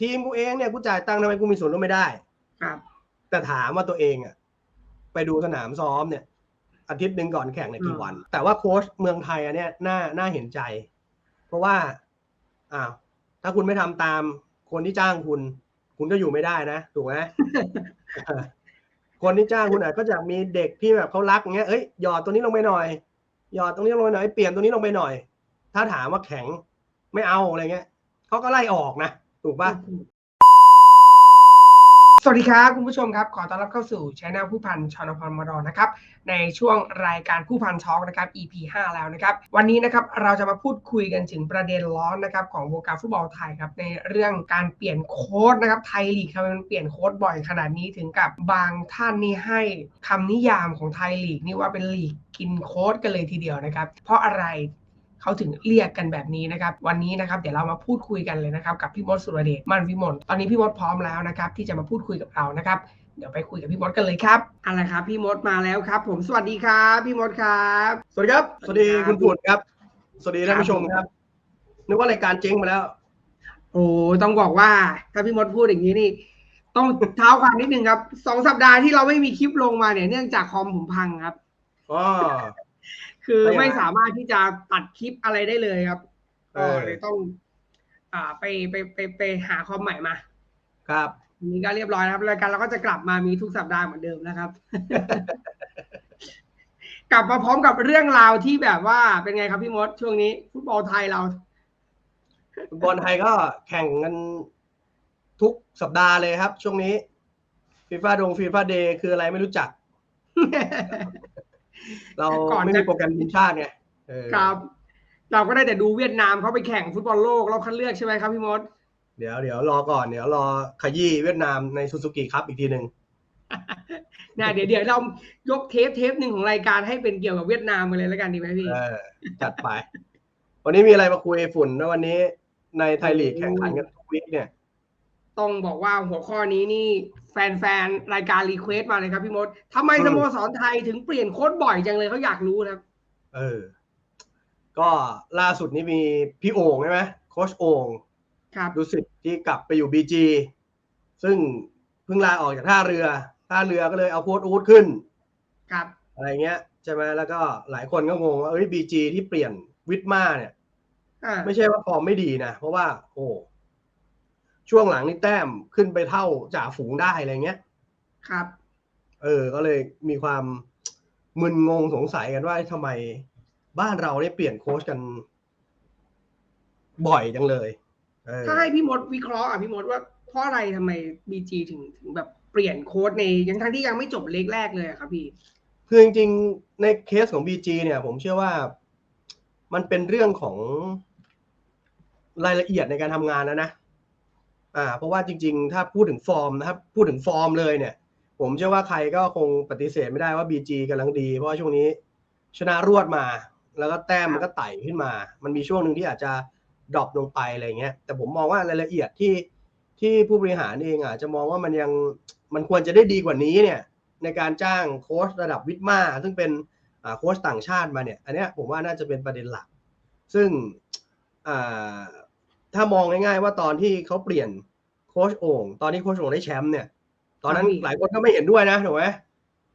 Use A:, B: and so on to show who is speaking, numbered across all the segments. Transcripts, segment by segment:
A: ทีมกูเองเนี่ยกูจ่ายตังค์ทำไมกูมีส่วนร่วมไม่ได้
B: ครับ
A: แต่ถามว่าตัวเองอะ ไปดูสนามซ้อมเนี่ย อาทิตย์หนึ่งก่อนแข่งในยกี่วัน แต่ว่าโค้ชเมืองไทยอันเนี้ยน่าน่าเห็นใจ เพราะว่าอ้าวถ้าคุณไม่ทำตามคนที่จ้างคุณ คุณก็อยู่ไม่ได้นะถูกไหมคนที่จ้างคุณอะก็จะมีเด็กที่แบบเขารักอย่างเงี้ยเอ้ยหยอดตัวนี้ลงไปหน่อยหยอดตรงนี้ลงไปหน่อยเปลี่ยนตัวนี้ลงไปหน่อย ถ้าถามว่าแข็งไม่เอาอะไรเงี้ยเขาก็ไล่ออกนะ ถูกปะ
B: สวัสดีครับคุณผู้ชมครับ ขอต้อนรับเข้าสู่ช anel ผู้พันชอนพรมดอนนะครับ ในช่วงรายการผู้พันช็อกนะครับ EP 5 แล้วนะครับ วันนี้นะครับเราจะมาพูดคุยกันถึงประเด็นร้อนนะครับของวงการฟุตบอลไทยครับในเรื่องการเปลี่ยนโค้ดนะครับไทยลีกทำไมมันเปลี่ยนโค้ดบ่อยขนาดนี้ถึงกับบางท่านนี่ให้คำนิยามของไทยลีกนี่ว่าเป็นลีกกินโค้ดกันเลยทีเดียวนะครับ เพราะอะไร เขาถึงเรียกกันแบบนี้นะครับ วันนี้นะครับเดี๋ยวเรามาพูดคุยกันเลยนะครับ กับพี่มดสุรเดชมันวิมลตอนนี้พี่มดพร้อมแล้วนะครับ ที่จะมาพูดคุยกับเรานะครับเดี๋ยวไปคุยกับพี่มดกันเลยครับเอาละครับ พี่มดมาแล้วครับ ผมสวัสดีครับพี่มดครับ
A: สวัสดีครับ สวัสดี
B: ครับ
A: คุณปุ่นครับ สวัสดีท่านผู้ชม
B: ครับ
A: ครับ นึกว่ารายการเจ๊งมาแล้ว
B: โอ้ต้องบอกว่าถ้าพี่มดพูดอย่างนี้นี่ต้องเท้าความนิดนึงครับสองสัปดาห์ที่เราไม่มีคลิปลงมาเนี่ยเนื่องจากคอมผมพังครับ
A: อ๋อ
B: คือ
A: ไม่เป็นไร
B: ไม่สามารถที่จะตัดคลิปอะไรได้เลยครับ
A: เอ
B: ก็
A: อ
B: เลยต้อง อ่าไปไปไปไปหาคอมใหม่มา
A: ครับ
B: อันนี้ก็เรียบร้อยนะครับรายการเราก็จะกลับมามีทุกสัปดาห์เหมือนเดิมนะครับ กลับมาพร้อมกับเรื่องราวที่แบบว่าเป็นไงครับพี่มดช่วงนี้ฟุตบอลไทยเรา
A: ฟุตบอลไทยก็แข่งกันทุกสัปดาห์เลยครับ ช่วงนี้ฟีฟ่าดงฟีฟ่าเดย์คืออะไรไม่รู้จัก เรา
B: ก่อน
A: ไม่
B: จะ
A: มีโปรแกรมทีมชาติไงเออ
B: ครับ เราก็ได้แต่ดูเวียดนามเขาไปแข่งฟุตบอลโลกรอบคัดเลือกใช่ไหมครับพี่มด
A: เดี๋ยวเดี๋ยวรอก่อนเดี๋ยวรอขยี้เวียดนามในซูซูกิครับอีกทีหนึ่ง
B: นะเดี๋ยวเดี๋ยวเรายกเทปเทปหนึ่งของรายการให้เป็นเกี่ยวกับเวียดนามมาเลยแล้วกันดีไหมพี่
A: เออจัดไป วันนี้มีอะไรมาคุยฝุ่นนะวันนี้ในไทยลีกแข่งขันกันทุกวีคเนี่ย
B: ต้องบอกว่าหัวข้อนี้นี่แฟนๆ รายการรีเควสต์มาเลยครับพี่มดทำไม
A: อืม
B: สโมสรไทยถึงเปลี่ยนโค้ดบ่อยจังเลยเขาอยากรู้นะครับ
A: เออ ก็ล่าสุดนี้มีพี่โอ่งใช่ไหมโค้ชโอ่ง
B: ครับ
A: ดูสิที่กลับไปอยู่บีจีซึ่งเพิ่งลาออกจากท่าเรือ ท่าเรือก็เลยเอาโค้ชอูดขึ้น
B: ครับ
A: อะไรเงี้ยใช่ไหมแล้วก็หลายคนก็งงว่าเอ้ยบีจีที่เปลี่ยนวิทมาเนี่ย
B: อ่า
A: ไม่ใช่ว่าฟอร์มไม่ดีนะ เพราะว่า โอ้ ช่วงหลังนี่แต้มขึ้นไปเท่าจ่าฝูงได้อะไรเงี้ย
B: ครับ
A: เออ ก็เลยมีความมึนงงสงสัยกันว่าทำไมบ้านเราเนี่ยเปลี่ยนโค้ชกัน บ่อยจังเลยเออ
B: ถ้าให้พี่มดวิเคราะห์อะพี่มดว่าเพราะอะไรทำไมบีจีถึงถึงแบบเปลี่ยนโค้ดในยังทั้งที่ยังไม่จบเล็กแรกเลยอะครับพี่
A: คือจริงๆในเคสของ BG เนี่ย ผมเชื่อว่ามันเป็นเรื่องของรายละเอียดในการทำงานแล้วนะ อ่าเพราะว่าจริง ๆ ถ้าพูดถึงฟอร์มนะครับพูดถึงฟอร์มเลยเนี่ย ผมเชื่อว่าใครก็คงปฏิเสธไม่ได้ว่า BG กำลังดี เพราะว่าช่วงนี้ชนะรวดมา แล้วก็แต้มมันก็ไต่ขึ้นมา มันมีช่วงหนึ่งที่อาจจะดรอปลงไปอะไรเงี้ยแต่ผมมองว่ารายละเอียดที่ที่ผู้บริหารเองอาจจะมองว่ามันยังมันควรจะได้ดีกว่านี้เนี่ยในการจ้างโค้ชระดับวิทมาซึ่งเป็นอ่าโค้ชต่างชาติมาเนี่ย อันเนี้ยผมว่าน่าจะเป็นประเด็นหลัก ซึ่งอ่า ถ้ามองง่ายๆว่าตอนที่เขาเปลี่ยนโค้ชโอ่งตอนที่โค้ชโอ่งได้แชมป์เนี่ย ตอนนั้น
B: ครับพี่
A: หลายคนก็ไม่เห็นด้วยนะถูกไหม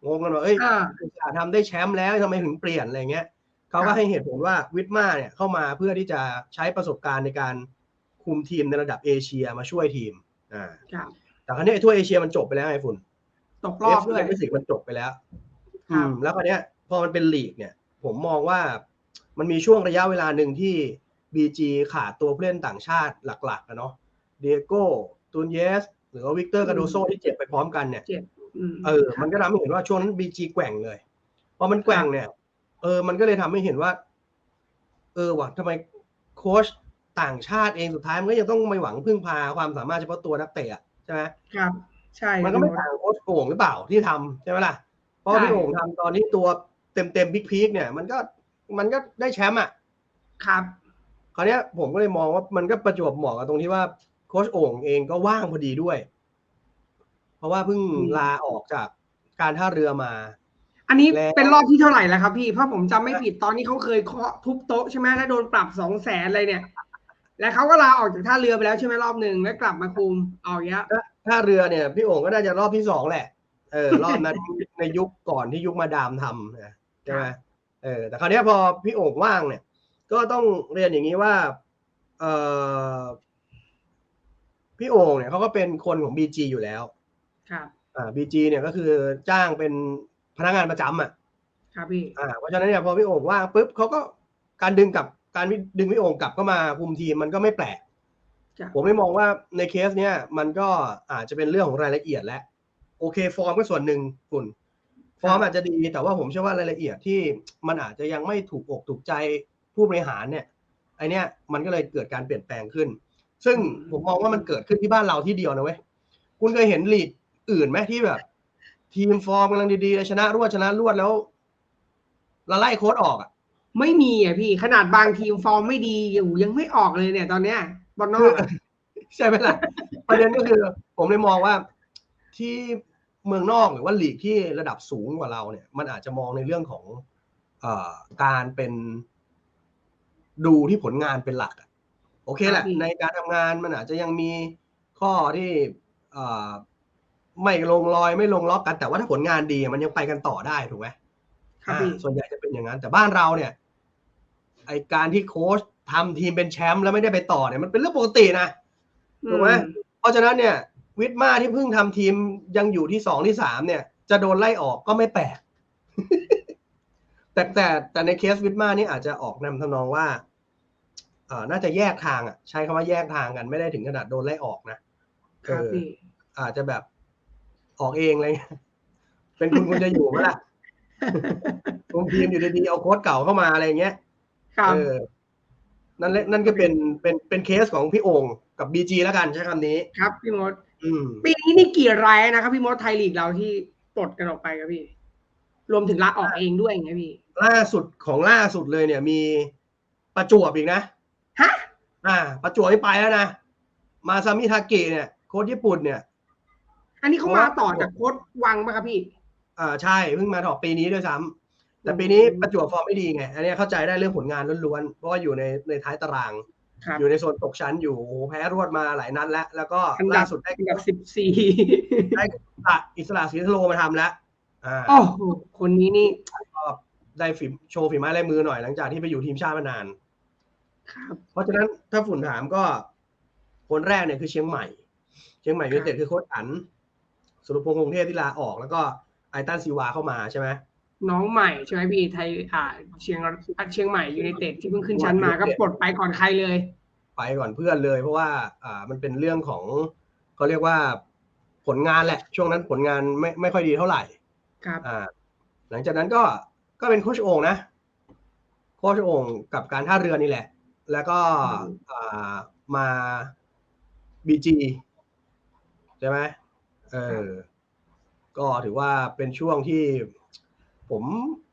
A: งงกันว่าเอ้ย
B: อ่า
A: อุตส่าห์ทำได้แชมป์แล้วทำไมถึงเปลี่ยนอะไรเงี้ยเขา
B: ค
A: ก็
B: รับ
A: ให้เหตุผลว่าวิทมาเนี่ยเข้ามาเพื่อที่จะใช้ประสบการณ์ในการคุมทีมในระดับเอเชียมาช่วยทีมอ่า
B: ครับ
A: แต่ครั้นี้ไอ้ทั่วเอเชียมันจบไปแล้วไงฝุ่น
B: ตกรอบด้วย
A: เอฟซีมันจบไปแล้ว
B: ครับ
A: อืมแล้วคราวเนี้ยพอมันเป็นลีกเนี่ย ผมมองว่ามันมีช่วงระยะเวลาหนึ่งที่ BG ขาดตัวผู้เล่นต่างชาติหลักๆอะเนาะเดียโก้ตูนเยส หรือว่าวิกเตอร์กาโดโซที่เจ็บไปพร้อมกันเนี่ย
B: เจ็บอืม
A: เออ มันก็ทำให้เห็นว่าช่วงนั้น BG แกว่งเลยพอมันแกว่งเนี่ย เออ มันก็เลยทำให้เห็นว่า เออว่ะทำไมโค้ชต่างชาติเองสุดท้ายมันก็ยังต้องไปหวังพึ่งพาความสามารถเฉพาะตัวนักเตะอะใช่ไหม
B: ครับ ใช่
A: มันก็ไม่
B: พี่ด
A: ต่างโค้ชโอ่งหรือเปล่าที่ทำใช่ไหมล่ะ เพราะ
B: ใช่
A: พี่โอ่งทำตอนนี้ตัวเต็มเต็มบิ๊กพีคเนี่ย มันก็มันก็ได้แชมป์อะ
B: ครับ
A: คราวเนี้ยผมก็เลยมองว่ามันก็ประจวบเหมาะกับตรงที่ว่าโค้ชโอ่งเองก็ว่างพอดีด้วย เพราะว่าเพิ่ง
B: อืม
A: ลาออกจากการท่าเรือมา
B: อันนี้
A: แล้ว
B: เป็นรอบที่เท่าไหร่แล้วครับพี่เพราะผมจำไม่ผิดตอนนี้เขาเคยเคาะทุบโต๊ะใช่ไหมแล้วโดนปรับสองแสนอะไรเนี่ย และเขาก็ลาออกจากท่าเรือไปแล้วใช่ไหมรอบหนึ่งแล้วกลับมาคุมเอาอย่างเงี้ย
A: ถ้าเรือเนี่ย พี่โอ่งก็น่าจะรอบที่สองแหละ เออ รอบนั้นในยุคก่อนที่ยุคมาดามทำนะใช่ไหมเออแต่คราวเนี้ยพอพี่โอ่งว่างเนี่ย ก็ต้องเรียนอย่างนี้ว่าเออพี่โอ่งเนี่ยเขาก็เป็นคนของบีจีอยู่แล้ว
B: ครับ
A: อ่าบีจีเนี่ยก็คือจ้างเป็นพนักงานประจำอะ
B: ครับพี่
A: อ่าเพราะฉะนั้นเนี่ยพอพี่โอ่งว่างปุ๊บเขาก็การดึงกลับการดึงพี่โอ่งกลับเข้ามาคุมทีมมันก็ไม่แปลก
B: จ้ะ
A: ผมไม่มองว่าในเคสเนี้ยมันก็อาจจะเป็นเรื่องของรายละเอียดและ โอเค ฟอร์มก็ส่วนหนึ่งคุณฟอร์มอาจจะดีแต่ว่าผมเชื่อว่ารายละเอียดที่มันอาจจะยังไม่ถูกอกถูกใจ ผู้บริหารเนี่ยไอเนี้ยมันก็เลยเกิดการเปลี่ยนแปลงขึ้น ซึ่งผมมองว่ามันเกิดขึ้นที่บ้านเราที่เดียวนะเว้ยคุณเคยเห็นลีกอื่นไหมที่แบบ ทีมฟอร์มกำลังดีๆ ชนะรวดชนะรวดแล้วเราไล่โค้ดออกอะ
B: ไม่มีอะพี่ขนาดบางทีมฟอร์มไม่ดีอยู่ยังไม่ออกเลยเนี่ย ตอนเนี้ยบอลนอกอะ
A: ใช่ไหมล่ะประเด็นก็คือ ผมเลยมองว่าที่เมืองนอกหรือว่าลีกที่ระดับสูงกว่าเราเนี่ย มันอาจจะมองในเรื่องของเอ่อการเป็น ดูที่ผลงานเป็นหลักอะโอเคแหละ
B: ครับพี่
A: ในการทำงานมันอาจจะยังมีข้อที่เอ่อไม่ลงรอยไม่ลงล็อกกัน แต่ว่าถ้าผลงานดีมันยังไปกันต่อได้ถูกไหม
B: ครับพี่
A: อ่าส่วนใหญ่จะเป็นอย่างนั้น แต่บ้านเราเนี่ย ไอการที่โค้ชทำทีมเป็นแชมป์แล้วไม่ได้ไปต่อเนี่ยมันเป็นเรื่องปกตินะถูกไหมเพราะฉะนั้นเนี่ย วิทมาที่เพิ่งทำทีมยังอยู่ที่สองที่สามเนี่ย จะโดนไล่ออกก็ไม่แปลก แต่แต่แต่ในเคสวิทมานี่อาจจะออกนำทำนองว่าเอ่อน่าจะแยกทางอะ ใช้คำว่าแยกทางกันไม่ได้ถึงขนาดโดนไล่ออกนะครับเออ
B: พี่
A: อาจจะแบบออกเองอะไรเลยเป็นคุณคุณจะอยู่ไหมล่ะ คุมทีมอยู่ดีๆเอาโค้ชเก่าเข้ามาอะไรอย่างเงี้ย
B: ครับ
A: เออ นั่นแหละนั่นก็เป็นเป็นเป็นเคสของพี่โองค์กับบีจีแล้วกันใช้คำนี้
B: ครับพี่มด
A: อืม
B: ปีนี้นี่กี่รายนะครับพี่มดไทยลีกเราที่ปลดกันออกไปครับพี่ รวมถึงลาออกเองด้วยอย่างเงี้ยพี่
A: ล่าสุดของล่าสุดเลยเนี่ยมีประจวบอีกนะ
B: ฮะ
A: อ่า ประจวบที่ไปแล้วนะ มาซามิทาเกะเนี่ยโค้ชญี่ปุ่นเนี่ย
B: อันนี้เขามาต่อจากโค้ดวังไหมครับพี่
A: อ่าใช่เพิ่งมาถอปีนี้ด้วยซ้ำแต่ปีนี้ประจวบฟอร์มไม่ดีไง อันนี้เข้าใจได้เรื่องผลงานล้วนๆ เพราะว่าอยู่ในในท้ายตาราง
B: ครับ
A: อยู่ในโซนตกชั้นอยู่โอ้โหแพ้รวดมาหลายนัดแล้ว แล้วก็
B: อันดับ
A: ล่าสุดได้
B: อันดับสิบสี่
A: ได้อิสระศรีทโลมาทำแล้ว อ่า
B: โอ้โหคนนี้นี่
A: ก็ได้ฝีโชว์ฝีไม้ลายมือหน่อยหลังจากที่ไปอยู่ทีมชาติมานาน
B: ครับ
A: เพราะฉะนั้นถ้าฝุ่นถามก็ คนแรกเนี่ยคือเชียงใหม่ เชียงใหม่ยูไนเต็ดคือโค้ชอันสุรพงษ์คงเทพที่ลาออกแล้วก็ไอตันซิวาเข้ามาใช่ไหม
B: น้องใหม่ใช่ไหมพี่ไทยอ่าเชียงอะเชียงใหม่ยูไนเต็ดที่เพิ่งขึ้นชั้นมาก็ปลดไปก่อนใครเลย
A: ไปก่อนเพื่อนเลย เพราะว่าอ่ามันเป็นเรื่องของเขาเรียกว่าผลงานแหละ ช่วงนั้นผลงานไม่ไม่ค่อยดีเท่าไหร่
B: ครับ
A: อ่าหลังจากนั้นก็ก็เป็นโค้ชโอ่งนะโค้ชโอ่งกับการท่าเรือนี่แหละ แล้วก็
B: อืม
A: อ่ามาบีจีใช่ไหมเออก็ถือว่าเป็นช่วงที่ ผม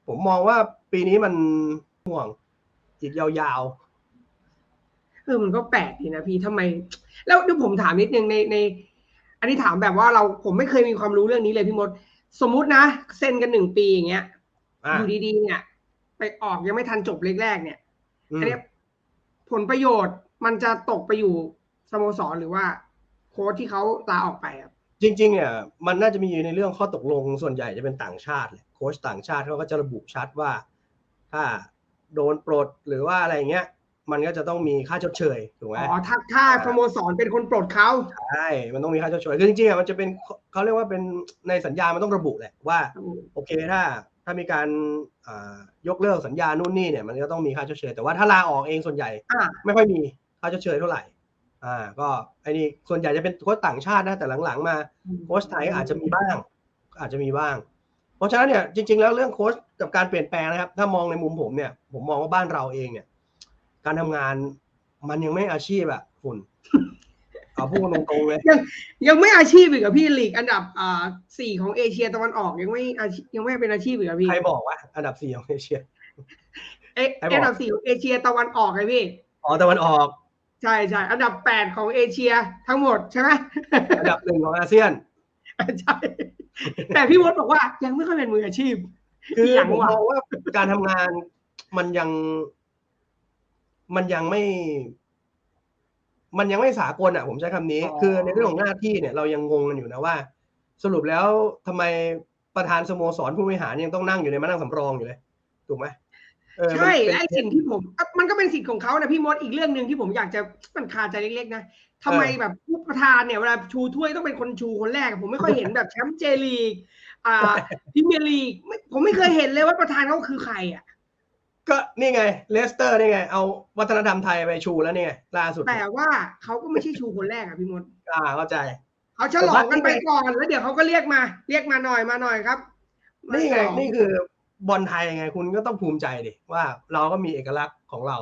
A: ผมมองว่าปีนี้มันห่วงอีกยาว
B: เออมันก็แปลกดีนะพี่ทำไม แล้วเดี๋ยวผมถามนิดนึงในใน อันนี้ถามแบบว่าเราผมไม่เคยมีความรู้เรื่องนี้เลยพี่มด สมมุตินะเซ็นกันหนึ่งปีอย่างเงี้ย
A: ๆอะ
B: อยู่ดีๆ เนี่ย ไปออกยังไม่ทันจบเล็กแรกเนี่ย
A: อืม
B: อันเนี้ยผลประโยชน์มันจะตกไปอยู่สโมสรหรือว่า โค้ชที่เขาลาออกไปครับ
A: จริงๆเนี่ยมันน่าจะมีในเรื่องข้อตกลงส่วนใหญ่จะเป็นต่างชาติแหละโค้ชต่างชาติเขาก็จะระบุชัดว่า ถ้าโดนปลดหรือว่าอะไรเงี้ย มันก็จะต้องมีค่าชดเชยถูกไหม
B: อ๋อถ้าถ้าสโมสรเป็นคนปลดเขา
A: ใช่มันต้องมีค่าชดเชยคือจริงๆอะมันจะเป็นเขาเรียกว่าเป็นในสัญญามันต้องระบุแหละว่าโอเคถ้าถ้ามีการอ่ายกเลิกสัญญานู่นนี่เนี่ยมันก็ต้องมีค่าชดเชยแต่ว่าถ้าลาออกเองส่วนใหญ่
B: อ่า
A: ไม่ค่อยมีค่าชดเชยเท่าไหร่อ่าก็ไอ้นี่ส่วนใหญ่จะเป็นโค้ชต่างชาตินะแต่หลังๆมาโค้ชไทยก็อาจจะมีบ้าง อาจจะมีบ้าง เพราะฉะนั้นเนี่ยจริง ๆ แล้วเรื่องโค้ชกับการเปลี่ยนแปลงนะครับ ถ้ามองในมุมผมเนี่ยผมมองว่าบ้านเราเองเนี่ย การทำงานมันยังไม่อาชีพอะคุณเอาพูดกันตรงๆเลย
B: ยังไม่อาชีพอีกเหรอพี่ลีกอันดับอ่าสี่ของเอเชียตะวันออกยังไม่อาชียังไม่เป็นอาชีพอีกเหรอพี่
A: ใครบอกว่าอันดับสี่ของเอเชีย
B: เอะ
A: ใครบอก
B: อันดับสี่ของเอเชียตะวันออกไงพี่
A: อ๋อตะวันออก
B: ใช่ใช่อันดับแปดของเอเชียทั้งหมดใช่ไหม
A: อันดับหนึ่งของอาเซียน
B: ใช่แต่พี่วดบอกว่ายังไม่ค่อยเป็นมืออาชีพ
A: คือ
B: อย่าง
A: ผม
B: ว่ะ
A: มองว่าการทำงานมันยัง มันยังไม่ มันยังไม่สากลอะ ผมใช้คำนี้
B: อ๋อ
A: คือในเรื่องของหน้าที่เนี่ยเรายังงงกันอยู่นะว่า สรุปแล้วทำไมประธานสโมสรผู้บริหารยังต้องนั่งอยู่ในมานั่งสำรองอยู่เลยถูกไหมเออ
B: ใช่
A: มันเป็น
B: และไอ้สิ่งที่ผมอะมันก็เป็นสิทธิ์ของเขานะพี่มดอีกเรื่องหนึ่งที่ผมอยากจะมันคาใจเล็กๆนะทำไมแบบผู้ประธานเนี่ยเวลาชูถ้วยต้องเป็นคนชูคนแรกอะผมไม่ค่อยเห็นแบบแชมป์เจลีกอ่าพรีเมียร์ลีกไม่ผมไม่เคยเห็นเลยว่าประธานเขาคือใครอะ
A: ก็นี่ไงเลสเตอร์นี่ไง เอาวัฒนธรรมไทยไปชูแล้วนี่ไงล่าสุด
B: แต่ว่าเขาก็ไม่ใช่ชูคนแรกอะพี่มด
A: อ่าเข้าใจ
B: เขาฉลองกันไปก่อนแล้วเดี๋ยวเขาก็เรียกมา เรียกมาหน่อยมาหน่อยครับ
A: นี่ไง
B: มาฉลอ
A: นี่คือบอลไทยไง คุณก็ต้องภูมิใจดิว่าเราก็มีเอกลักษณ์ของเรา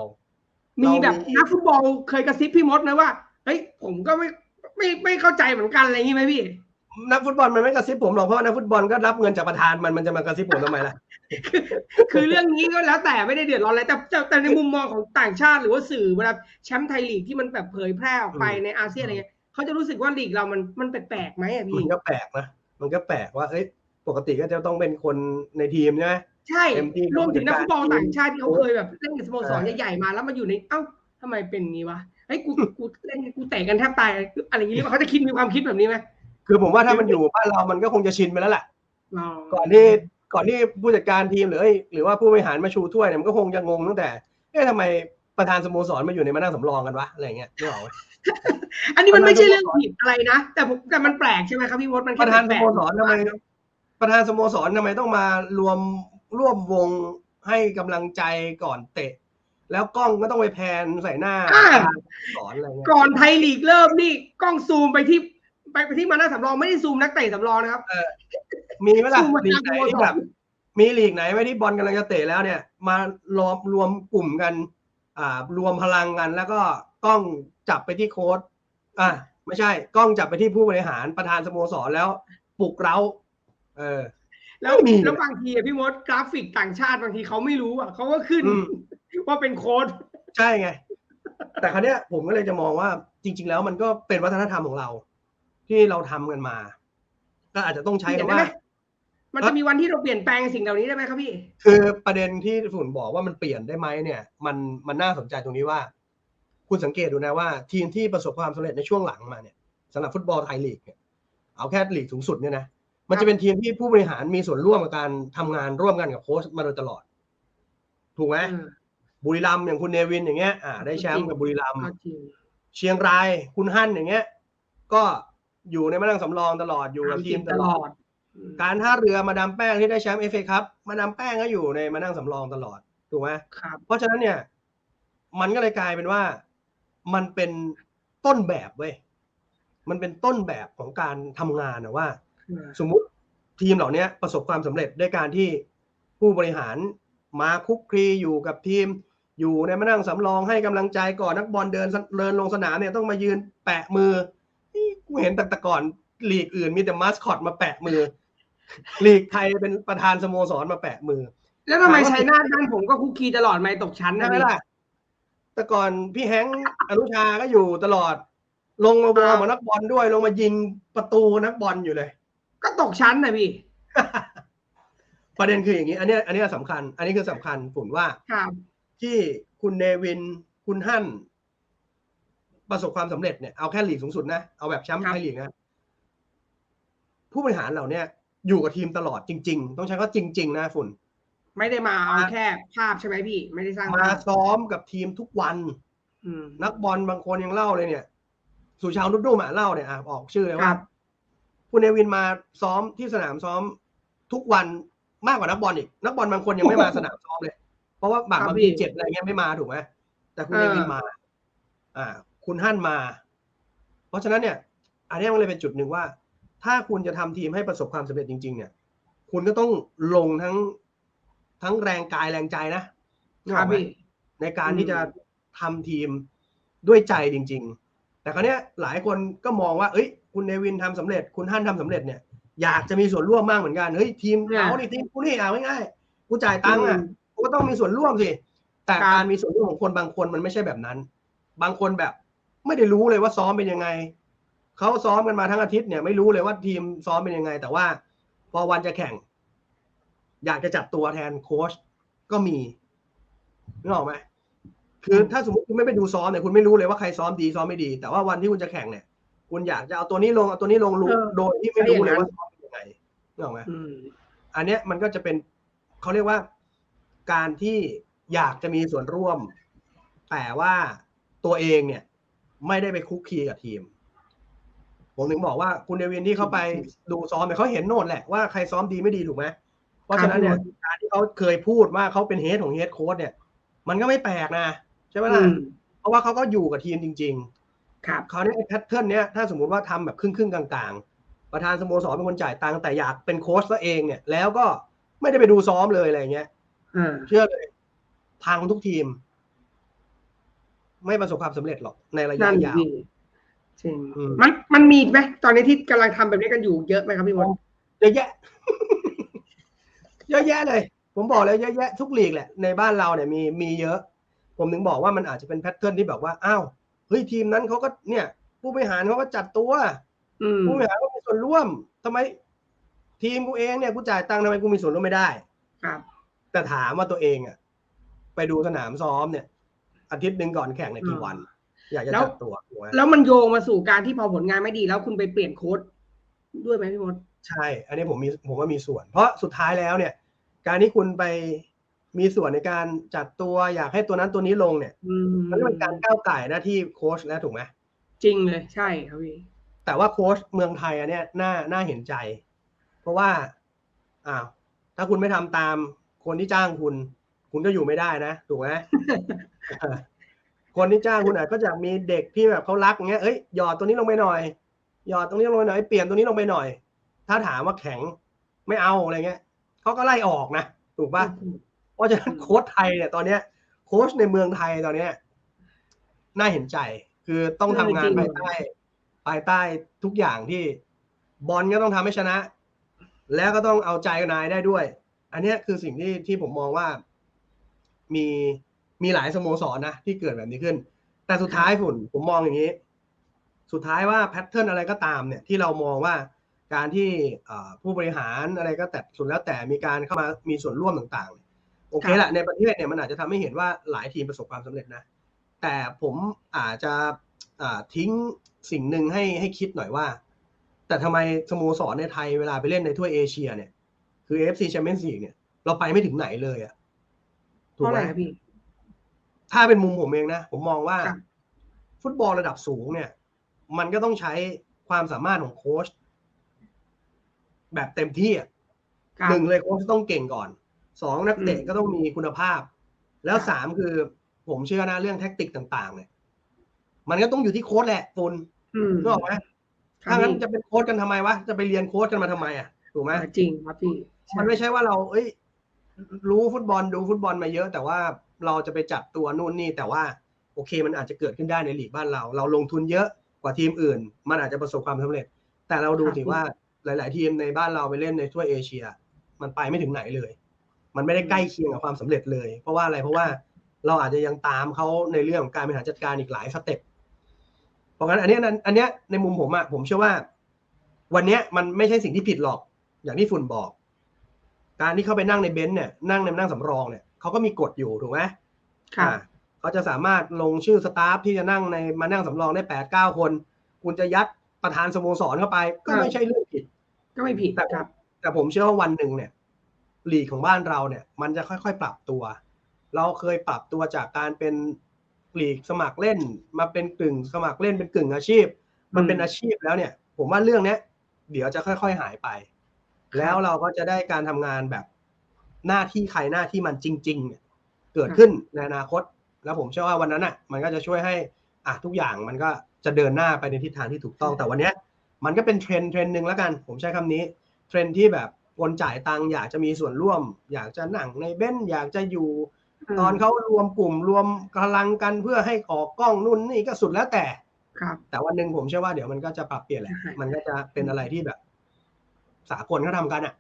B: มีแบบ
A: เรามี
B: นักฟุตบอลเคยกระซิบพี่มดนะว่าเฮ้ยผมก็ไม่ไม่ไม่เข้าใจเหมือนกันอะไรอย่างงี้ไหมพี่
A: นักฟุตบอลมันไม่กระซิบผมหรอกเพราะว่านักฟุตบอลก็รับเงินจากประธานมันมันจะมากระซิบผมทำไมล่ะ
B: คือเรื่องนี้ก็แล้วแต่ไม่ได้เดือดร้อนอะไรแต่แต่แต่ในมุมมองของต่างชาติหรือว่าสื่อเวลาแชมป์ไทยลีกที่มันแบบเผยแพร่ออกไป
A: อืม
B: ในอาเซียนอะไรเงี้ยเขาจะรู้สึกว่าลีกเรามันมันแปลกๆไหมอะ
A: มั
B: พี่
A: นก็แปลกนะมันก็แปลกว่าเอ้ยปกติก็จะต้องเป็นคนในทีมใช่ไหม
B: ใช่
A: เต็มที่
B: รวมถึงนักฟุตบอล
A: ผู้จัดการ
B: ต่างชาติที่เขาเคยแบบเล่นกับสโมสร
A: เออ
B: ใหญ่ๆมาแล้วมาอยู่ในเอ้าทำไมเป็นงี้วะเฮ้ยกูกูเล่นกูเตะกันแทบตายอะไรอย่างงี้หรือเปล่าเขาจะคิดมีความคิดแบบนี้ไหม
A: คือผมว่าถ้ามันอยู่บ้านเรามันก็คงจะชินไปแล้วแหละ
B: อ๋อ
A: ก่อนที่ก่อนที่ผู้จัดการทีมหรือเอ้ยหรือว่าผู้บริหารมาชูถ้วยเนี่ยมันก็คงจะงงตั้งแต่เอ๊ะทำไมประธานสโมสรมาอยู่ในมานั่งสำรองกันวะอะไรเงี้ยนึกออกไหม
B: อันนี้มันไม่ใช่เรื่องผิดอะไรนะแต่ผมแต่มันแปลกใช่ไหมครับพี่มดมัน
A: ป
B: แค่
A: ระธานส
B: แปลก
A: โมสรทำไมประธานสโมสรทำไมต้องมารวมร่วมวงให้กำลังใจก่อนเตะ แล้วกล้องก็ต้องไปแพนใส่หน้าประธานสโมสรอะไรเงี้ย
B: ก่อนไทยลีกเริ่มนี่กล้องซูมไปที่ ไปไปที่มาหน้าสำรองไม่ได้ซูมนักเตะสำรองนะครับ
A: มีไหมล่ะ
B: สู้มา
A: ลี
B: จาก
A: กไหน
B: สโมสร
A: ที่แบบมีลีกไหนไหมที่บอลกำลังจะเตะแล้วเนี่ย มารวมรวมกลุ่มกัน อ่า รวมพลังกัน แล้วก็กล้องจับไปที่โค้ดอะไม่ใช่ กล้องจับไปที่ผู้บริหารประธานสโมสรแล้วปลุกเร้าเออ
B: แล้ว
A: ไม่มี
B: แล้วบางทีอะพี่มดกราฟิกต่างชาติบางทีเขาไม่รู้อะเขาก็ขึ้น
A: อืม
B: ว่าเป็นโค้ด
A: ใช่ไง แต่คราวเนี้ยผมก็เลยจะมองว่าจริง ๆ แล้วมันก็เป็นวัฒนธรรมของเรา ที่เราทำกันมา ก็อาจจะต้องใช้
B: เปลี่ยน
A: คำ
B: ได้
A: ว่า
B: ไหมมันจะมีวันที่เราเปลี่ยนแปลงสิ่งเหล่านี้ได้ไหมครับพี่
A: คือประเด็นที่ฝุ่นบอกว่ามันเปลี่ยนได้ไหมเนี่ย มันมันน่าสนใจตรงนี้ว่า คุณสังเกตดูนะว่า ทีมที่ประสบความสำเร็จในช่วงหลังมาเนี่ยสำหรับฟุตบอลไทยลีกเนี่ยเอาแค่ลีกสูงสุดเนี่ยนะมันจะเป็นทีมที่ผู้บริหารมีส่วนร่วมกับการทำงานร่วมกันกับโค้ชมาโดยตลอด ถูกไหมบุรีรัมย์อย่างคุณเนวินอย่างเงี้ย อ่า ได้แชมป์กับบุรีรัมย์
B: ก็จริง
A: เชียงรายคุณฮั่นอย่างเงี้ย ก็ อยู่ในมานั่งสำรองตลอดอยู่กับทีมตลอด
B: อืม
A: การท่าเรือมาดามแป้งที่ได้แชมป์เอฟเอครับ มาดามแป้งก็อยู่ในมานั่งสำรองตลอดถูกไหม
B: ครับ
A: เพราะฉะนั้นเนี่ย มันก็เลยกลายเป็นว่า มันเป็นต้นแบบเว้ยมันเป็นต้นแบบของการทำงานนะว่า สมมุติทีมเหล่านี้ประสบความสำเร็จด้วยการที่ผู้บริหารมาคุกคลีอยู่กับทีม อยู่ในมานั่งสำรองให้กำลังใจก่อนนักบอลเดินเดินลงสนามเนี่ยต้องมายืนแปะมือ นี่กูเห็นแต่แต่ก่อนลีกอื่นมีแต่มาสคอตมาแปะมือลีกไทยเป็นประธานสโมสรมาแปะมือ
B: แล้วทำไม
A: ถามว่า
B: ชัยนาทบ้านผมก็คุกคีตลอดไม่ตกชั้น
A: ใช่
B: นะ
A: ไหม
B: พี่
A: ล่ะแต่ก่อนพี่แฮงค์อนุชาก็อยู่ตลอด ลงมาวอร์มกับนักบอลด้วย ลงมายิงประตูนักบอลอยู่เลย
B: ก็ตกชั้นนะพี่
A: ประเด็นคืออย่างนี้ อันเนี้ยอันเนี้ยสำคัญ อันนี้คือสำคัญฝุ่นว่า
B: ครับ
A: ที่คุณเนวินคุณฮั่น ประสบความสำเร็จเนี่ยเอาแค่ลีกสูงสุดนะ เอาแบบแชมป์
B: ครับ
A: ไทยลีกนะผู้บริหารเหล่าเนี้ยอยู่กับทีมตลอดจริง ๆ ต้องใช้ว่าจริง ๆ นะฝุ่น
B: ไม่ได้มาเอาแค่ภาพใช่ไหมพี่ ไม่ได้สร้าง
A: มา
B: ภาพ
A: ซ้อมกับทีมทุกวัน
B: อืม
A: นักบอลบางคนยังเล่าเลยเนี่ย สุชาวนุดดุมอะเล่าเนี่ยอะออกชื่อเลย
B: ค
A: ว่า
B: รับ
A: คุณเนวินมาซ้อมที่สนามซ้อมทุกวันมากกว่านักบอลอีก นักบอลบางคนยังไม่มาสนามซ้อมเลย เพราะว่าบาง
B: ครับ
A: บาง
B: พี่
A: ทีเจ็บอะไรเงี้ยไม่มาถูกไหมแต่คุณ
B: เอ
A: เน
B: อ
A: วินมา อ่า คุณฮั่นมา เพราะฉะนั้นเนี่ยอันนี้มันเลยเป็นจุดหนึ่งว่า ถ้าคุณจะทำทีมให้ประสบความสำเร็จจริง ๆ เนี่ย คุณก็ต้องลงทั้งทั้งแรงกายแรงใจนะนึก
B: ค
A: อ
B: รั
A: อบกไหม
B: พี่
A: ในการ
B: อืม
A: ที่จะทำทีมด้วยใจจริง ๆ แต่คราวเนี้ยหลายคนก็มองว่า เอ้ย คุณเนวินทำสำเร็จ คุณฮั่นทำสำเร็จเนี่ยอยากจะมีส่วนร่วมมากเหมือนกัน เฮ้ยทีมเรานี่ทีมกูนี่เอาง่ายๆกูจ่ายตังค์อะกูก็ต้องมีส่วนร่วมสิ แต่
B: ครับ
A: การมีส่วนร่วมของคนบางคนมันไม่ใช่แบบนั้น บางคนแบบ ไม่ได้รู้เลยว่าซ้อมเป็นยังไงเขาซ้อมกันมาทั้งอาทิตย์เนี่ยไม่รู้เลยว่าทีมซ้อมเป็นยังไง แต่ว่าพอวันจะแข่ง อยากจะจับตัวแทนโค้ชก็มีนึกออกไหมคคือถ้าสมมติคุณไม่ไปดูซ้อมเนี่ยคุณไม่รู้เลยว่าใครซ้อมดีซ้อมไม่ดี แต่ว่าวันที่คุณจะแข่งเนี่ย คุณอยากจะเอาตัวนี้ลงเอาตัวนี้ลงรู้
B: เออ
A: โดยที่ไม่รู้เลย
B: ใช่อย่างนั้น
A: ว่าซ้อมเป็นยังไงนึกออกไหม
B: อืม
A: อันเนี้ยมันก็จะเป็นเขาเรียกว่า การที่อยากจะมีส่วนร่วม แต่ว่าตัวเองเนี่ย ไม่ได้ไปคุกคีกับทีม ผมถึงบอกว่าคุณเดวินที่เขาไปดูซ้อมเนี่ยเขาเห็นโน่นแหละว่าใครซ้อมดีไม่ดีถูกไหมเพราะฉะนั้นเนี่ยการที่เขาเคยพูดว่าเขาเป็นเฮดของเฮดโค้ชเนี่ย มันก็ไม่แปลกนะใช่ไหมล่ะ
B: อืม
A: เพราะว่าเขาก็อยู่กับทีมจริง
B: ครับ
A: ๆคราวนี้แพทเทิร์นเนี้ยถ้าสมมุติว่าทำแบบครึ่งๆกลาง ๆ ประธานสโมสรเป็นคนจ่ายตังค์แต่อยากเป็นโค้ชซะเองเนี่ยแล้วก็ไม่ได้ไปดูซ้อมเลยอะไรเงี้ย
B: อ่า
A: เชื่อเลยพังทุกทีม ไม่ประสบความสำเร็จหรอกในระยะ
B: นั่น
A: ยาว
B: พี่จริง
A: อืม
B: มันมันมีไหมตอนนี้ที่กำลังทำแบบนี้กันอยู่เยอะไหมครับพี่มด
A: เยอะแยะ เยอะแยะเลย ผมบอกเลยเยอะแยะทุกลีกแหละในบ้านเราเนี่ยมีมีเยอะ ผมถึงบอกว่ามันอาจจะเป็นแพทเทิร์นที่แบบว่าอ้าวเฮ้ยทีมนั้นเขาก็เนี่ย ผู้บริหารเขาก็จัดตัว
B: อืม
A: ผู้บริหารก็มีส่วนร่วมทำไม ทีมกูเองเนี่ยกูจ่ายตังค์ทำไมกูมีส่วนร่วมไม่ได้
B: ครับ
A: แต่ถามว่าตัวเองอะ ไปดูสนามซ้อมเนี่ย อาทิตย์หนึ่งก่อนแข่งในยกี่วัน อยากจะจัดตัวถูกไหม
B: แล้วมันโยงมาสู่การที่พอผลงานไม่ดี แล้วคุณไปเปลี่ยนโค้ดด้วยไหมพี่มด
A: ใช่ อันนี้ผมมีผมว่ามีส่วน เพราะสุดท้ายแล้วเนี่ย การที่คุณไปมีส่วนในการจัดตัวอยากให้ตัวนั้นตัวนี้ลงเนี่ย
B: อืม
A: มันก็เป็นการก้าวไก่หน้าที่โค้ชแล้วถูกไหม
B: จริงเลยใช่ครับพี่
A: แต่ว่าโค้ชเมืองไทยอันเนี้ยน่าน่าเห็นใจ เพราะว่าอ้าวถ้าคุณไม่ทำตามคนที่จ้างคุณ คุณก็อยู่ไม่ได้นะถูกไหม คนที่จ้างคุณอาจก็จะมีเด็กที่แบบเขารักอย่างเงี้ยเอ้ยหยอดตัวนี้ลงไปหน่อย หยอดตรงนี้ลงไปหน่อยเปลี่ยนตัวนี้ลงไปหน่อย ถ้าถามว่าแข็งไม่เอาอะไรเงี้ยเขาก็ไล่ออกนะถูกปะเพราะฉะนั้นโค้ชไทยเนี่ยตอนเนี้ย โค้ชในเมืองไทยตอนเนี้ยน่าเห็นใจคือต้องทำงานภายใต้ภายใต้ทุกอย่างที่บอลก็ต้องทำให้ชนะ แล้วก็ต้องเอาใจนายได้ด้วย อันเนี้ยคือสิ่งที่ที่ผมมองว่ามี มีหลายสโมสรนะที่เกิดแบบนี้ขึ้น แต่สุดท้ายฝุ่นผมมองอย่างนี้ สุดท้ายว่าแพทเทิร์นอะไรก็ตามเนี่ยที่เรามองว่าการที่เอ่อผู้บริหารอะไรก็แต่สุดแล้วแต่มีการเข้ามามีส่วนร่วมต่างๆ โอเคแหละในประเทศเนี่ยมันอาจจะทำให้เห็นว่าหลายทีมประสบความสำเร็จนะ แต่ผมอาจจะอ่าทิ้งสิ่งหนึ่งให้ให้คิดหน่อยว่า แต่ทำไมสโมสรในไทยเวลาไปเล่นในถ้วยเอเชียเนี่ย คือ AFC Champions League เนี่ย เราไปไม่ถึงไหนเลยอะ
B: เพ
A: ถูก
B: ราะอะ
A: ไหม
B: ไรครับพี่
A: ถ้าเป็นมุมผมเองนะ ผมมองว่า
B: ครับ
A: ฟุตบอลระดับสูงเนี่ย มันก็ต้องใช้ความสามารถของโค้ชแบบเต็มที่อะ
B: ครับ
A: หนึ่งเลยโค้ชต้องเก่งก่อนสองนักเตะ
B: อืม
A: ก็ต้องมีคุณภาพ แล้ว
B: ครับ
A: สามคือผมเชื่อนะเรื่องแท็กติกต่างๆ เนี่ย มันก็ต้องอยู่ที่โค้ชแหละฟุน
B: อืม
A: นึกออกไหม
B: ครับ
A: ถ้างั้น
B: พี่
A: จะเป็นโค้ชกันทำไมวะจะไปเรียนโค้ชกันมาทำไมอะถูกไหม
B: อ่าจริงครับพี่ใช่
A: มันไม่ใช่ว่าเรา เอ้ย รู้ฟุตบอลดูฟุตบอลมาเยอะ แต่ว่า เราจะไปจัดตัวนู่นนี่ แต่ว่าโอเคมันอาจจะเกิดขึ้นได้ในลีกบ้านเรา เราลงทุนเยอะกว่าทีมอื่น มันอาจจะประสบความสำเร็จ แต่เราดูสิว่าหลาย ๆ ทีมในบ้านเราไปเล่นในทั่วเอเชีย มันไปไม่ถึงไหนเลย มันไม่ได้ใกล้เคียงกับความสำเร็จเลย เพราะว่าอะไรเพราะว่าเราอาจจะยังตามเขาในเรื่องของการบริหารจัดการอีกหลายสเต็ปเพราะงั้นอันเนี้ยนั้นอันเนี้ยในมุมผมอะผมเชื่อว่า วันเนี้ยมันไม่ใช่สิ่งที่ผิดหรอก อย่างที่ฝุ่นบอก การที่เขาไปนั่งในเบนซ์เนี่ยนั่งในนั่งสำรองเนี่ย เขาก็มีกฎอยู่ถูกไหม
B: ครับ
A: อ่าเขาจะสามารถลงชื่อสตาฟที่จะนั่งในมานั่งสำรองได้แปดเก้าคน คุณจะยัดประธานสโมสรเข้าไป ก็ไม่ใช่เรื่องผิด
B: ก็ไม่ผิด
A: แต่
B: ครับ
A: แต่ผมเชื่อว่าวันหนึ่งเนี่ยลีกของบ้านเราเนี่ย มันจะค่อยๆปรับตัว เราเคยปรับตัวจากการเป็นลีกสมัครเล่น มาเป็นกึ่งสมัครเล่นเป็นกึ่งอาชีพ มันเป็นอาชีพแล้วเนี่ย ผมว่าเรื่องเนี้ย เดี๋ยวจะค่อย ๆหายไป แล้วเราก็จะได้การทำงานแบบ หน้าที่ใครหน้าที่มันจริง ๆ เนี่ย เกิดขึ้นในอนาคต แล้วผมเชื่อว่าวันนั้นอะ มันก็จะช่วยให้อะทุกอย่างมันก็จะเดินหน้าไปในทิศทางที่ถูกต้องแต่วันเนี้ย มันก็เป็นเทรนด์เทรนด์หนึ่งแล้วกัน ผมใช้คำนี้ เทรนด์ที่แบบคนจ่ายตังค์อยากจะมีส่วนร่วม อยากจะนั่งในเบนซ์อยากจะอยู่ ตอนเขารวมกลุ่มรวมพลังกันเพื่อให้ออกกล้องนู่นนี่ก็สุดแล้วแต่
B: ครับ
A: แต่วันหนึ่งผมเชื่อว่าเดี๋ยวมันก็จะปรับเปลี่ยนแหละ
B: ใช่
A: มันก็จะเป็นอะไรที่แบบ สากลเขาทำกันอะ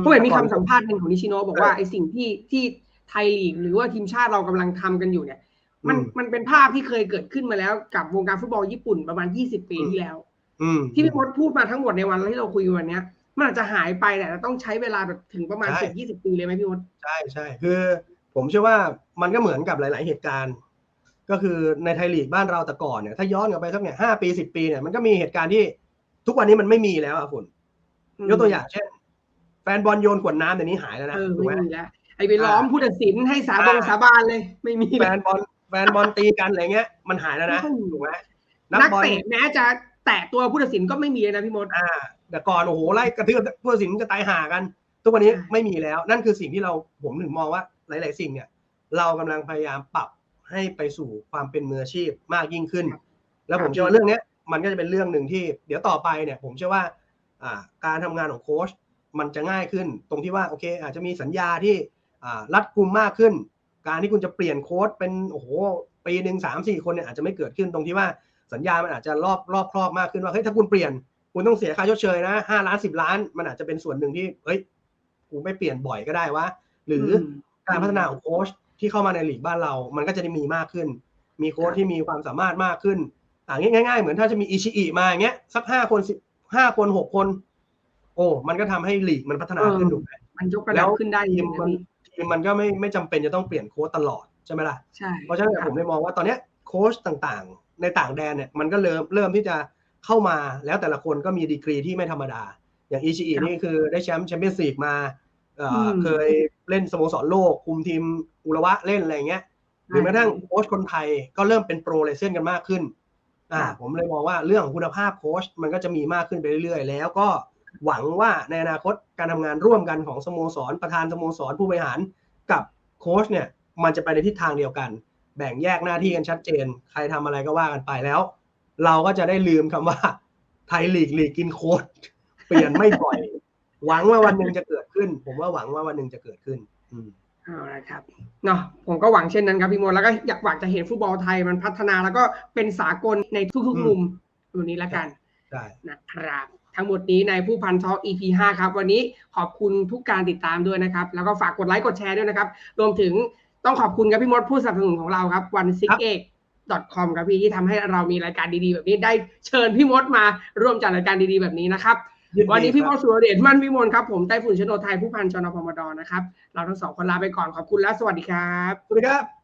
B: เพราะเห็นมีคำสัมภาษณ์หนึ่งของนิชิโนะบอกว่าไอ้สิ่งที่ที่ไทยลีกหรือว่าทีมชาติเรากำลังทำกันอยู่เนี่ย มัน
A: อืม
B: มันเป็นภาพที่เคยเกิดขึ้นมาแล้วกับวงการฟุตบอลญี่ปุ่นประมาณ20ปีที่แล้ว
A: อืม
B: ที่พี่มดพูดมาทั้งหมดในวันที่เราคุยกันวันเนี้ยมันอาจจะหายไปแหละแต่ต้องใช้เวลาแบบถึงประมาณ
A: ใช่
B: สิบยี่สิบปีเลยไหมพี่มด
A: ใช่ใช่คือ ผมเชื่อว่ามันก็เหมือนกับหลาย ๆ เหตุการณ์ ก็คือในไทยลีกบ้านเราแต่ก่อนเนี่ยถ้าย้อนกลับไปสักเนี่ยห้าปีสิบปีเนี่ยมันก็มีเหตุการณ์ที่ทุกวันนี้มันไม่มีแล้วอะฝุ่นยกตัวอย่างเช่น แฟนบอลโยนขวดน้ำเดี๋ยวนี้หายแล้วนะ
B: เออ
A: ถูกไหม
B: ไม่มีแล้วไอ้ไปล้อมผู้ตัดสินให้สาบง
A: อ่า
B: สาบานเลย ไม่มี
A: แฟ
B: แล้ว
A: นบอลแฟนบอลตีกันอะไรเงี้ย มันหายแล้วนะ
B: ไม่มี
A: ถูกไหม
B: นั
A: นั
B: ก
A: กบอล
B: เตะแม้จะแตะตัวผู้ตัดสินก็ไม่มีเลยนะพี่มด
A: อ่า แต่ก่อนโอ้โหไล่กระทืบผู้ตัดสินจะตายห่ากัน ทุกวันนี้
B: ใช่
A: ไม่มีแล้ว นั่นคือสิ่งที่เราผมถึงมองว่าหลาย ๆ สิ่งเนี่ยเรากำลังพยายามปรับให้ไปสู่ความเป็นมืออาชีพมากยิ่งขึ้น แล้วผมเชื่อว่าเรื่องเนี้ยมันก็จะเป็นเรื่องหนึ่งที่ เดี๋ยวต่อไปเนี่ย ผมเชื่อว่าอ่าการทำงานของโค้ช มันจะง่ายขึ้นตรงที่ว่าโอเค อาจจะมีสัญญาที่อ่ารัดกุมมากขึ้น การที่คุณจะเปลี่ยนโค้ชเป็นโอ้โหปีหนึ่งสามสี่คนเนี่ยอาจจะไม่เกิดขึ้นตรงที่ว่าสัญญามันอาจจะรอบรอบครอบมากขึ้นว่าเฮ้ยถ้าคุณเปลี่ยนคุณต้องเสียค่าชดเชยนะห้าล้านสิบล้าน มันอาจจะเป็นส่วนหนึ่งที่เฮ้ยกูไม่เปลี่ยนบ่อยก็ได้วะหรืออ
B: ม
A: การพัฒนาของโค้ชที่เข้ามาในลีกบ้านเรา มันก็จะได้มีมากขึ้น มีโค้ชที่มีความสามารถมากขึ้นอ่าง่ายๆ เหมือนถ้าจะมีอิชิอิมาอย่างเงี้ยสักห้าคนสิบห้าคนหกคน โอ้มันก็ทำให้ลีกมันพัฒนาขึ้น
B: เออ
A: ถูกไหม
B: มันยกระ
A: แล้
B: ดับ
A: ว
B: ขึ้นได้
A: ที
B: จริ
A: ม
B: งๆนะ
A: มัน
B: พี่
A: ทีมมันก็ไม่ไม่จำเป็นจะต้องเปลี่ยนโค้ชตลอดใช่ไหมล่ะ
B: ใช่
A: เพราะฉะนั้น
B: คบ
A: ผมเลยมองว่าตอนเนี้ยโค้ชต่างๆ ในต่างแดนเนี่ยมันก็เริ่มเริ่มที่จะเข้ามาแล้วแต่ละคนก็มีดีกรีที่ไม่ธรรมดา อย่างอิชิอิ
B: ครับ
A: นี่คือได้แชมป์แชมเปี้ยนส์ลีกมาเอ่ออ
B: ม
A: เคยเล่นสโมสรโลก คุมทีมอุระวะเล่นอะไรเงี้ยหรือแม้กระทั่งโค้ชคนไทยก็เริ่มเป็นโปรเลเซนกันมากขึ้นอ่า
B: ครับ
A: ผมเลยมองว่าเรื่องของคุณภาพโค้ชมันก็จะมีมากขึ้นไปเรื่อยๆ แล้วก็ หวังว่าในอนาคตการทำงานร่วมกันของสโมสร ประธานสโมสรผู้บริหารกับโค้ชเนี่ยมันจะไปในทิศทางเดียวกัน แบ่งแยกหน้าที่กันชัดเจน ใครทำอะไรก็ว่ากันไปแล้ว เราก็จะได้ลืมคำว่าไทยลีกลีกกินโค้ดเปลี่ยนไม่บ่อย หวังว่าวันหนึ่งจะเกิดขึ้น ผมว่าหวังว่าวันหนึ่งจะเกิดขึ้น อืม
B: เอาละครับเนาะผมก็หวังเช่นนั้นครับพี่มดแล้วก็อยากหวังจะเห็นฟุตบอลไทยมันพัฒนาแล้วก็เป็นสากลในทุก
A: อืม
B: ๆมุมวันนี้ละกัน
A: ใช่
B: นะครับ ทั้งหมดนี้ในผู้พันทอ EP 5 ครับ วันนี้ขอบคุณทุกการติดตามด้วยนะครับ แล้วก็ฝากกดไลค์กดแชร์ด้วยนะครับ รวมถึงต้องขอบคุณครับพี่มดผู้สนับสนุนของเราครับวันซิกเอก .com ครับพี่ที่ทำให้เรามีรายการดีๆ แบบนี้ได้เชิญพี่มดมาร่วมจัดรายการดีๆ แบบนี้นะครับ
A: ยิดี
B: วันนี้พี่ม
A: ครั
B: ด
A: บ
B: สุรเดชมั่นวิมลครับผมไต้ฝุ่นชโนไทยผู้พันจนพมดนะครับ เราทั้งสองคนลาไปก่อนขอบคุณและสวัสดีครับ
A: สวัสดีครับ